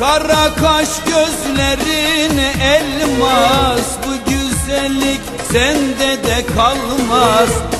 Kara kaş gözlerin elmas Bu güzellik sende de kalmaz.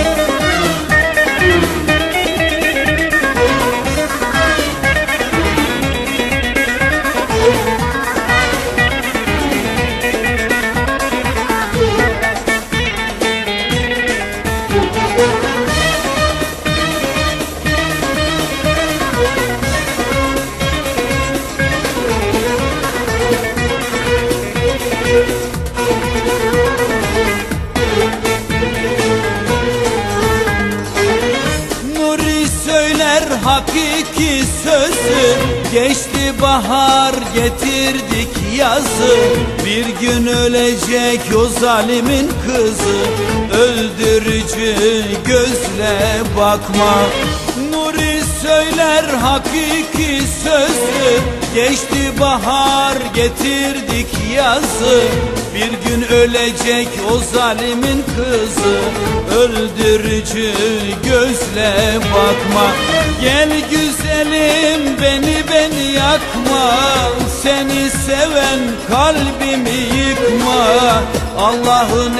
Nuri söyler hakiki sözü. Geçti bahar getirdik yazı. Bir gün ölecek o zalimin kızı. Öldürücü gözle bakma. Nuri söyler hakiki sözü Geçti bahar getirdik yazı. Bir gün ölecek o zalimin kızı. Öldürücü gözle bakma. Gel güzelim beni beni yakma. Seni seven kalbimi yıkma. Allah'ın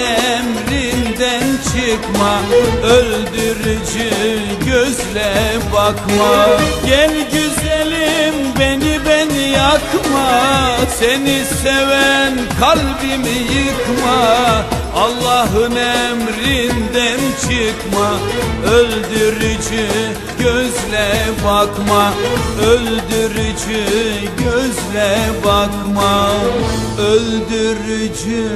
çıkma Öldürücü gözle bakma. Gel güzelim beni beni yakma. Seni seven kalbimi yıkma. Allah'ın emrinden çıkma. Öldürücü gözle bakma. Öldürücü gözle bakma. Öldürücü